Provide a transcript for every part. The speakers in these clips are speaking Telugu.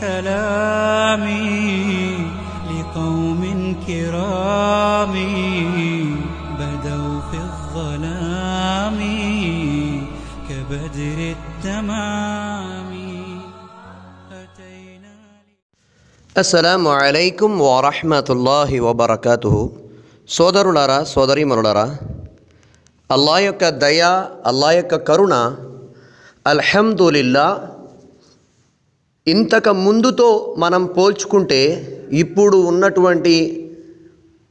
سلامي لقوم كرام بدوا في الظلام كبدر التمام أتينا అస్సలం అలైకుం వరహమతుల్లాహి వబర్కతు సోదరులారా సోదరీమనులారా అల్లా యొక్క దయ అల్లా యొక్క కరుణ అల్హమ్దులిల్లా ఇంతకు ముందుతో మనం పోల్చుకుంటే ఇప్పుడు ఉన్నటువంటి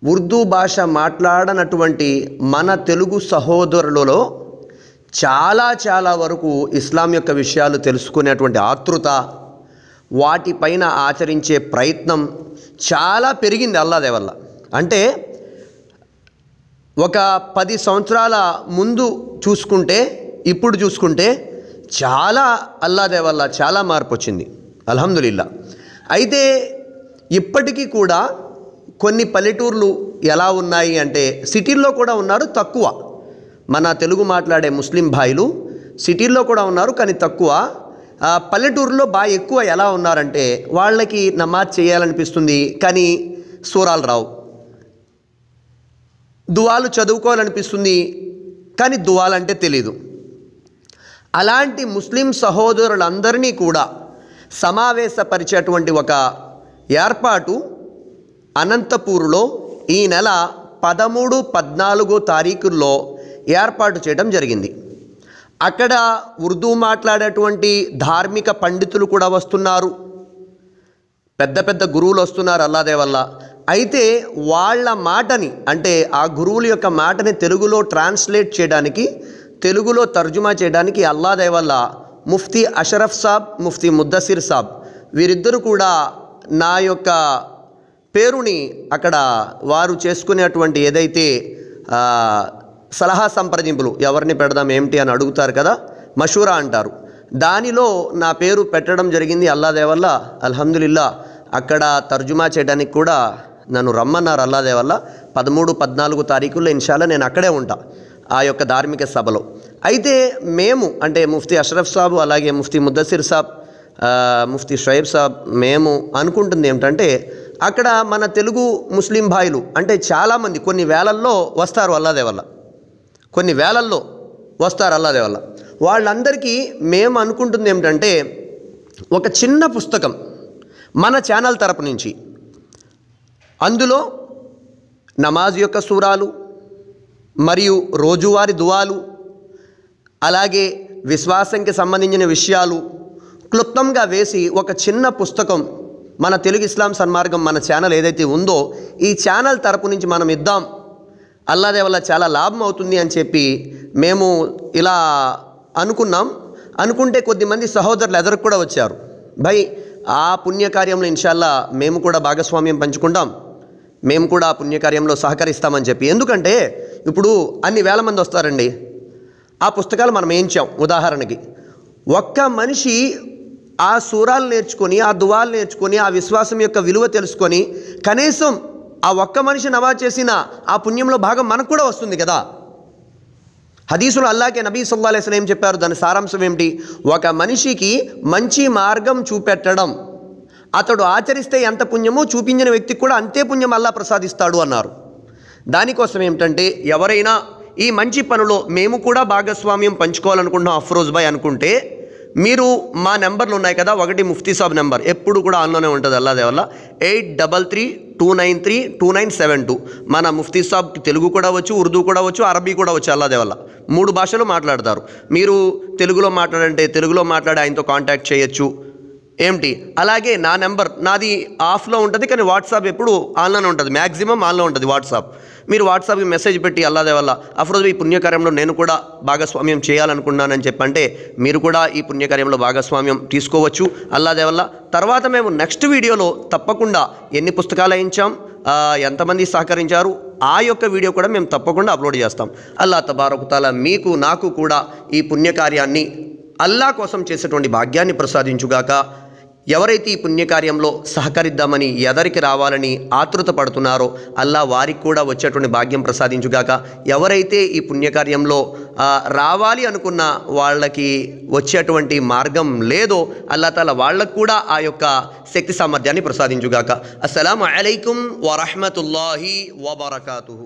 ఉర్దూ భాష మాట్లాడనటువంటి మన తెలుగు సహోదరులలో చాలా చాలా వరకు ఇస్లాం యొక్క విషయాలు తెలుసుకునేటువంటి ఆతృత వాటిపైన ఆచరించే ప్రయత్నం చాలా పెరిగింది అల్లాదే వల్ల అంటే ఒక పది సంవత్సరాల ముందు చూసుకుంటే ఇప్పుడు చూసుకుంటే చాలా అల్లాదే వల్ల చాలా మార్పు వచ్చింది. అల్హమ్దులిల్లా. అయితే ఇప్పటికీ కూడా కొన్ని పల్లెటూర్లు ఎలా ఉన్నాయి అంటే సిటీల్లో కూడా ఉన్నారు తక్కువ. మన తెలుగు మాట్లాడే ముస్లిం భాయిలు సిటీల్లో కూడా ఉన్నారు కానీ తక్కువ. పల్లెటూరులో బాగా ఎక్కువ ఎలా ఉన్నారంటే వాళ్ళకి నమాజ్ చేయాలనిపిస్తుంది కానీ సూరాలు రావు. దువాలు చదువుకోవాలనిపిస్తుంది కానీ దువాలంటే తెలీదు. అలాంటి ముస్లిం సహోదరులందరినీ కూడా సమావేశపరిచేటువంటి ఒక ఏర్పాటు అనంతపూర్లో ఈ నెల పదమూడు పద్నాలుగో తారీఖుల్లో ఏర్పాటు చేయడం జరిగింది. అక్కడ ఉర్దూ మాట్లాడేటువంటి ధార్మిక పండితులు కూడా వస్తున్నారు. పెద్ద పెద్ద గురువులు వస్తున్నారు అల్లాదే వల్ల. అయితే వాళ్ళ మాటని అంటే ఆ గురువుల యొక్క మాటని తెలుగులో ట్రాన్స్లేట్ చేయడానికి తెలుగులో తర్జుమా చేయడానికి అల్లాదే వల్ల ముఫ్తీ అషరఫ్ సాబ్ ముఫ్తీ ముద్దసిర్ సాబ్. వీరిద్దరూ కూడా నా యొక్క పేరుని అక్కడ వారు చేసుకునేటువంటి ఏదైతే సలహా సంప్రదింపులు ఎవరిని పెడదాం ఏమిటి అని అడుగుతారు కదా మషూరా అంటారు. దానిలో నా పేరు పెట్టడం జరిగింది అల్లాదేవల్ల. అల్హమ్దులిల్లా అక్కడ తర్జుమా చేయడానికి కూడా నన్ను రమ్మన్నారు అల్లాదేవల్ల. పదమూడు పద్నాలుగు తారీఖుల్లో ఇన్షాల్లో నేను అక్కడే ఉంటాను ఆ యొక్క ధార్మిక సభలో. అయితే మేము అంటే ముఫ్తీ అష్రఫ్ సాబు అలాగే ముఫ్తీ ముద్దసిర్ సాబ్ ముఫ్తీ షోయబ్ సాబ్ మేము అనుకుంటుంది ఏమిటంటే అక్కడ మన తెలుగు ముస్లిం భాయిలు అంటే చాలామంది కొన్ని వేలల్లో వస్తారు అల్లాదే వల్ల కొన్ని వేలల్లో వస్తారు అల్లాదే వల్ల వాళ్ళందరికీ మేము అనుకుంటుంది ఏమిటంటే ఒక చిన్న పుస్తకం మన ఛానల్ తరపు నుంచి. అందులో నమాజ్ యొక్క సూరాలు మరియు రోజువారి దువాలు అలాగే విశ్వాసంకి సంబంధించిన విషయాలు క్లుప్తంగా వేసి ఒక చిన్న పుస్తకం మన తెలుగు ఇస్లాం సన్మార్గం మన ఛానల్ ఏదైతే ఉందో ఈ ఛానల్ తరపు నుంచి మనం ఇద్దాం. అల్లాదే వల్ల చాలా లాభం అవుతుంది అని చెప్పి మేము ఇలా అనుకున్నాం. అనుకుంటే కొద్దిమంది సహోదరులు ఎదురుకు కూడా వచ్చారు. భయ్ ఆ పుణ్యకార్యంలో ఇన్షాల్లా మేము కూడా భాగస్వామ్యం పంచుకుంటాం. మేము కూడా ఆ పుణ్యకార్యంలో సహకరిస్తామని చెప్పి. ఎందుకంటే ఇప్పుడు అన్ని వేల మంది వస్తారండి. ఆ పుస్తకాలు మనం వేయించాం ఉదాహరణకి ఒక్క మనిషి ఆ సూరాలు నేర్చుకొని ఆ దువాలు నేర్చుకొని ఆ విశ్వాసం యొక్క విలువ తెలుసుకొని కనీసం ఆ ఒక్క మనిషి నమాజ్ చేసిన ఆ పుణ్యంలో భాగం మనకు కూడా వస్తుంది కదా. హదీసులు అల్లాకే నబీ సల్లా ఏం చెప్పారు? దాని సారాంశం ఏమిటి? ఒక మనిషికి మంచి మార్గం చూపెట్టడం. అతడు ఆచరిస్తే ఎంత పుణ్యమో చూపించిన వ్యక్తికి కూడా అంతే పుణ్యం అల్లా ప్రసాదిస్తాడు అన్నారు. దానికోసం ఏమిటంటే ఎవరైనా ఈ మంచి పనిలో మేము కూడా భాగస్వామ్యం పంచుకోవాలనుకుంటున్నాం అఫ్రోజ్ బాయ్ అనుకుంటే మీరు మా నెంబర్లు ఉన్నాయి కదా ఒకటి ముఫ్తీ సాబ్ నెంబర్. ఎప్పుడు కూడా ఆన్లోనే ఉంటుంది అల్లాదే వల్ల eight double three two nine three two nine seven two. మన ముఫ్తీ సాబ్ తెలుగు కూడా వచ్చు ఉర్దూ కూడా వచ్చు అరబీ కూడా వచ్చు అల్లాదే వల్ల మూడు భాషలు మాట్లాడతారు. మీరు తెలుగులో మాట్లాడంటే తెలుగులో మాట్లాడి ఆయనతో కాంటాక్ట్ చేయొచ్చు. ఏమిటి? అలాగే నా నెంబర్ నాది ఆఫ్లో ఉంటుంది కానీ వాట్సాప్ ఎప్పుడు ఆన్లోనే ఉంటుంది. మ్యాక్సిమం ఆన్లో ఉంటుంది వాట్సాప్. మీరు వాట్సాప్కి మెసేజ్ పెట్టి అల్లాదే వల్ల అఫ్రోజ్ ఈ పుణ్యకార్యంలో నేను కూడా భాగస్వామ్యం చేయాలనుకున్నానని చెప్పంటే మీరు కూడా ఈ పుణ్యకార్యంలో భాగస్వామ్యం తీసుకోవచ్చు అల్లాదే వల్ల. తర్వాత మేము నెక్స్ట్ వీడియోలో తప్పకుండా ఎన్ని పుస్తకాలు అయించాం ఎంతమంది సహకరించారు ఆ యొక్క వీడియో కూడా మేము తప్పకుండా అప్లోడ్ చేస్తాం. అల్లా తబారకుతాల మీకు నాకు కూడా ఈ పుణ్యకార్యాన్ని అల్లా కోసం చేసేటువంటి భాగ్యాన్ని ప్రసాదించుగాక. ఎవరైతే ఈ పుణ్యకార్యంలో సహకరిద్దామని ఎదరికి రావాలని ఆతృత పడుతున్నారో అల్లా వారికి కూడా వచ్చేటువంటి భాగ్యం ప్రసాదించుగాక. ఎవరైతే ఈ పుణ్యకార్యంలో రావాలి అనుకున్న వాళ్ళకి వచ్చేటువంటి మార్గం లేదో అల్లా తాలా వాళ్ళకు కూడా ఆ యొక్క శక్తి సామర్థ్యాన్ని ప్రసాదించుగాక. అస్సలం అలైకుం వరహమతుల్లాహి వబర్కాతు